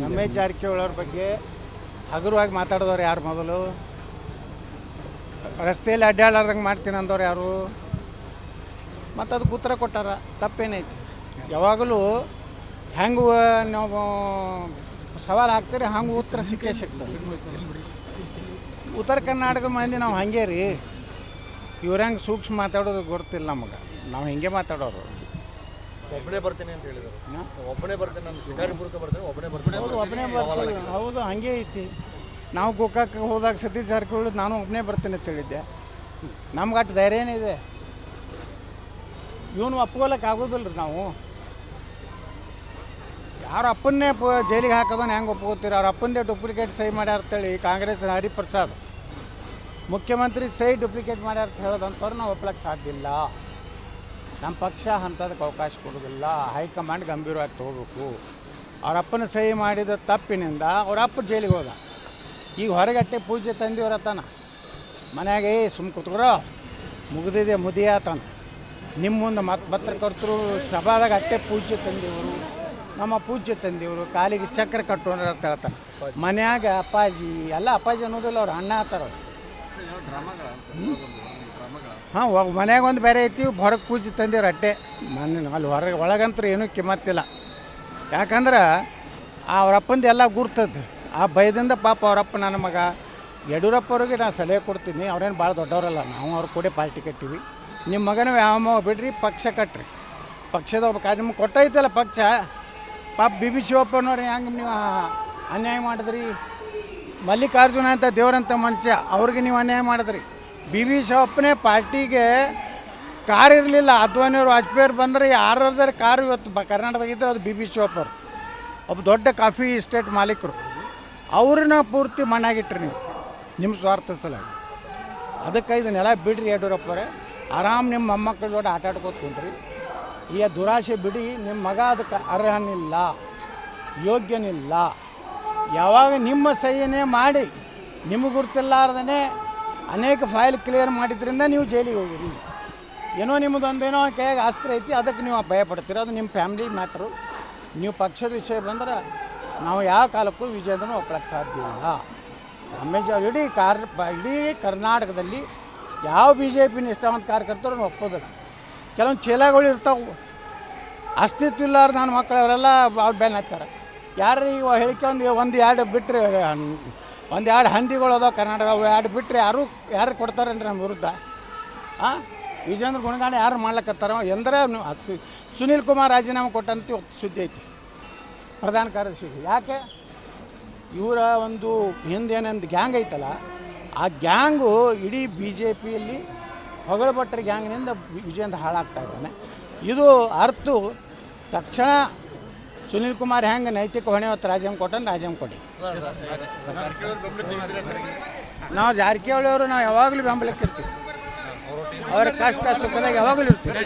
ರಮೇಶ್ ಜಾರಕಿಹೊಳಿ ಬಗ್ಗೆ ಹಗುರವಾಗಿ ಮಾತಾಡಿದವ್ರು ಯಾರು ಮೊದಲು? ರಸ್ತೆಯಲ್ಲಿ ಅಡ್ಡಾಡ್ಲಾರ್ದಂಗೆ ಮಾಡ್ತೀನಿ ಅಂದವ್ರು ಯಾರು? ಮತ್ತು ಅದಕ್ಕೆ ಉತ್ತರ ಕೊಟ್ಟಾರ ತಪ್ಪೇನೈತಿ. ಯಾವಾಗಲೂ ಹೆಂಗೆ ನಾವು ಸವಾಲು ಹಾಕ್ತೀರಿ ಹಂಗೆ ಉತ್ತರ ಸಿಕ್ಕೇ ಸಿಗ್ತದೆ. ಉತ್ತರ ಕರ್ನಾಟಕ ಮಂದಿ ನಾವು ಹಂಗೆ ರೀ ಇವ್ರ ಹೆಂಗೆ ಸೂಕ್ಷ್ಮ ಮಾತಾಡೋದು ಗೊತ್ತಿಲ್ಲ ನಮಗೆ. ನಾವು ಹಿಂಗೆ ಮಾತಾಡೋರು. ಒಬ್ಬನೇ ಬರ್ತೀನಿ ಅಂತ ಹೇಳಿದರು? ಒಬ್ಬನೇ ಬರ್ತೀನಿ ನಾನು ಶಿಕಾರಿಪುರಕ್ಕೆ ಬರ್ತೀನಿ ಒಬ್ಬನೇ ಬರ್ತೀನಿ ಹೌದು ಒಬ್ಬನೇ ಬರ್ತೀನಿ. ಹೌದು ಹಂಗೆ ಐತಿ. ನಾವು ಗೋಕಾಕ್ ಹೋದಾಗ ಸತೀಶ್ ಜಾರಕಿಹೊಳಿ ನಾನು ಒಬ್ಬನೇ ಬರ್ತೀನಿ ಅಂತ ಹೇಳಿದ್ದೆ. ನಮ್ಗೆ ಅಷ್ಟು ಧೈರ್ಯ ಏನಿದೆ? ಇವನು ಒಪ್ಕೊಳಕ್ಕೆ ಆಗೋದಿಲ್ಲ ರೀ ನಾವು. ಯಾರ ಅಪ್ಪನ್ನೇ ಪ ಜೈಲಿಗೆ ಹಾಕೋದನ್ನ ಹೆಂಗೆ ಒಪ್ಕೋತೀರ? ಅವ್ರ ಅಪ್ಪಂದೇ ಡೂಪ್ಲಿಕೇಟ್ ಸಹಿ ಮಾಡ್ಯಾರ ಅಂತೇಳಿ ಕಾಂಗ್ರೆಸ್ ಹರಿಪ್ರಸಾದ್. ಮುಖ್ಯಮಂತ್ರಿ ಸಹಿ ಡೂಪ್ಲಿಕೇಟ್ ಮಾಡ್ಯಾರ ಅಂತ ಹೇಳೋದಂಥವ್ರು ನಾವು ಒಪ್ಲಕ್ಕೆ ಸಾಧ್ಯ ಇಲ್ಲ. ನಮ್ಮ ಪಕ್ಷ ಅಂಥದಕ್ಕೆ ಅವಕಾಶ ಕೊಡೋದಿಲ್ಲ ಹೈಕಮಾಂಡ್ ಗಂಭೀರವಾಗಿ ತಗೋಬೇಕು. ಅವ್ರ ಅಪ್ಪನ ಸಹಿ ಮಾಡಿದ ತಪ್ಪಿನಿಂದ ಅವ್ರ ಅಪ್ಪ ಜೈಲಿಗೆ ಹೋದ. ಈಗ ಹೊರಗಟ್ಟೆ ಪೂಜೆ ತಂದಿವ್ರ ತಾನ ಮನೆಯಾಗೆ ಏ ಸುಮ್ ಕೂತ್ಕೊರೋ. ಮುಗಿದಿದೆ ಮುದಿಯಾತನ ನಿಮ್ಮ ಮುಂದೆ ಮತ್ ಪತ್ರಕರ್ತರು ಸಭಾದಾಗ ಅಟ್ಟೆ ಪೂಜೆ ತಂದಿವರು. ನಮ್ಮ ಪೂಜೆ ತಂದಿವರು. ಕಾಲಿಗೆ ಚಕ್ರ ಕಟ್ಟೋಣ ಅಂತ ಹೇಳ್ತಾನೆ. ಮನ್ಯಾಗ ಅಪ್ಪಾಜಿ ಎಲ್ಲ ಅಪ್ಪಾಜಿ ಅನ್ನೋದಿಲ್ಲ ಅವ್ರು ಅಣ್ಣ ಆತಾರ ಹಾಂ ಮನ್ಯಾಗ ಒಂದು ಬೇರೆ ಐತಿ, ಹೊರಗೆ ಪೂಜೆ ತಂದಿವ್ರು ಅಟ್ಟೆ ಮನೆ ಅಲ್ಲಿ ಹೊರಗೆ ಒಳಗಂತೂ ಏನೂ ಕಿಮ್ಮತ್ತಿಲ್ಲ ಯಾಕಂದ್ರೆ ಅವರಪ್ಪಂದು ಎಲ್ಲ ಗುರ್ತದ. ಆ ಭಯದಿಂದ ಪಾಪ ಅವರಪ್ಪ ನನ್ನ ಮಗ ಯಡಿಯೂರಪ್ಪವ್ರಿಗೆ ನಾನು ಸಲಹೆ ಕೊಡ್ತೀನಿ, ಅವ್ರೇನು ಭಾಳ ದೊಡ್ಡವರಲ್ಲ, ನಾವು ಅವ್ರ ಕೂಡ ಪಾರ್ಟಿ ಕಟ್ಟಿವಿ. ನಿಮ್ಮ ಮಗನ ವ್ಯಾಯಾಮ ಬಿಡ್ರಿ, ಪಕ್ಷ ಕಟ್ರಿ. ಪಕ್ಷದ ಒಬ್ಬ ಕಾರ್ಯ ನಿಮ್ಗೆ ಕೊಟ್ಟೈತಲ್ಲ ಪಕ್ಷ, ಪಾಪ ಬಿ ಬಿ ಶಿವಪ್ಪನವ್ರು, ಹೆಂಗೆ ನೀವು ಅನ್ಯಾಯ ಮಾಡಿದ್ರಿ? ಮಲ್ಲಿಕಾರ್ಜುನ ಅಂತ ದೇವರಂತ ಮನುಷ್ಯ, ಅವ್ರಿಗೆ ನೀವು ಅನ್ಯಾಯ ಮಾಡಿದ್ರಿ. ಬಿ ಬಿ ಶಾಪ್ನೇ ಪಾರ್ಟಿಗೆ ಕಾರ್ ಇರಲಿಲ್ಲ. ಅದ್ವಾನಿಯವರು ವಾಜಪೇಯಿ ಬಂದರೆ ಯಾರ್ದಾರು ಕಾರ್ ಇವತ್ತು ಬ ಕರ್ನಾಟಕದಾಗ ಇದ್ರೆ ಅದು ಬಿ ಬಿ ಶಾಪರ್ ಒಬ್ಬ ದೊಡ್ಡ ಕಾಫಿ ಎಸ್ಟೇಟ್ ಮಾಲೀಕರು. ಅವ್ರನ್ನ ಪೂರ್ತಿ ಮಣ್ಣಾಗಿಟ್ರಿ ನೀವು. ನಿಮ್ಮ ಸ್ವಾರ್ಥ ಸಲಾಗಿ ಅದಕ್ಕೆ ಇದನ್ನೆಲ್ಲ ಬಿಡ್ರಿ ಯಡಿಯೂರಪ್ಪರೇ ಆರಾಮ್ ನಿಮ್ಮ ಮೊಮ್ಮಕ್ಕಳ ಜೋಡಿ ಆಟ ಆಡ್ಕೊತ್ಕೊಂಡ್ರಿ ಕುಂಡ್ರಿ ಈ ದುರಾಸೆ ಬಿಡಿ. ನಿಮ್ಮ ಮಗ ಅದಕ್ಕೆ ಅರ್ಹನಿಲ್ಲ. ಯೋಗ್ಯನಿಲ್ಲ. ಯಾವಾಗ ನಿಮ್ಮ ಸಹಿಯೇ ಮಾಡಿ, ನಿಮಗೆ ಗುರ್ತಿಲ್ಲಾರ್ದೇ ಅನೇಕ ಫೈಲ್ ಕ್ಲಿಯರ್ ಮಾಡಿದ್ರಿಂದ ನೀವು ಜೈಲಿಗೆ ಹೋಗಿರಿ. ಏನೋ ನಿಮ್ಮದೊಂದೇನೋ ಕೈಯಾಗ ಆಸ್ತಿ ಐತಿ, ಅದಕ್ಕೆ ನೀವು ಭಯ ಪಡ್ತೀರ ಅದು ನಿಮ್ಮ ಫ್ಯಾಮಿಲಿ ಮ್ಯಾಟ್ರು. ನೀವು ಪಕ್ಷದ ವಿಷಯ ಬಂದ್ರೆ ನಾವು ಯಾವ ಕಾಲಕ್ಕೂ ವಿಜಯದನ್ನು ಒಪ್ಪಳಕ್ಕೆ ಸಾಧ್ಯ ಇಲ್ಲ. ಅವ್ರು ಇಡೀ ಕಾರ್, ಇಡೀ ಕರ್ನಾಟಕದಲ್ಲಿ ಯಾವ ಬಿ ಜೆ ಪಿನ ಇಷ್ಟವಂತ ಕಾರ್ಯಕರ್ತರು ಒಪ್ಪೋದಿಲ್ಲ. ಕೆಲವೊಂದು ಚೀಲಗಳು ಇರ್ತಾವೆ. ಅಸ್ತಿತ್ವ ಇಲ್ಲಾರ್ದ ನನ್ನ ಮಕ್ಕಳವರೆಲ್ಲ ಅವ್ರು ಬೆನ್ನ ಹಾಕ್ತಾರೆ. ಯಾರು ಈಗ ಹೇಳಿಕೆ ಒಂದು ಒಂದು ಎರಡು ಬಿಟ್ಟರೆ ಒಂದು ಎರಡು ಹಂದಿಗಳು ಅದಾವೆ ಕರ್ನಾಟಕ, ಅವು ಎರಡು ಬಿಟ್ಟರೆ ಯಾರು ಯಾರು ಕೊಡ್ತಾರೇನ್ರಿ ನಮ್ಮ ವಿರುದ್ಧ? ಹಾಂ ವಿಜೇಂದ್ರ ಗುಣಗಾನ ಯಾರು ಮಾಡ್ಲಕ್ಕತ್ತಾರ ಎಂದ್ರೆ ಸುನೀಲ್ ಕುಮಾರ್ ರಾಜೀನಾಮೆ ಕೊಟ್ಟಂತ ಸುದ್ದಿ ಐತಿ. ಪ್ರಧಾನ ಕಾರ್ಯದರ್ಶಿ ಯಾಕೆ? ಇವರ ಒಂದು ಹಿಂದೇನೊಂದು ಗ್ಯಾಂಗ್ ಐತಲ್ಲ, ಆ ಗ್ಯಾಂಗು ಇಡೀ ಬಿ ಜೆ ಪಿಯಲ್ಲಿ ಹೊಗಳಭಟ್ಟರ ಗ್ಯಾಂಗ್ನಿಂದ ವಿಜೇಂದ್ರ ಹಾಳಾಗ್ತಾ ಇದ್ದಾನೆ. ಇದು ಅರ್ಥ ತಕ್ಷಣ ಸುನೀಲ್ ಕುಮಾರ್ ಹೆಂಗೆ ನೈತಿಕ ಹೊಣೆ ಹೊತ್ತು ರಾಜೀನಾಮೆ ಕೊಟ್ಟನ್ ರಾಜೀನಾಮೆ ಕೊಡಿ. ನಾವು ಜಾರಕಿಹೊಳಿ ಅವರು ನಾವು ಯಾವಾಗಲೂ ಬೆಂಬಲಕ್ಕೆ ಇರ್ತೀವಿ. ಅವರ ಕಷ್ಟ, ಸುಖದಾಗ ಯಾವಾಗಲೂ ಇರ್ತೀವಿ.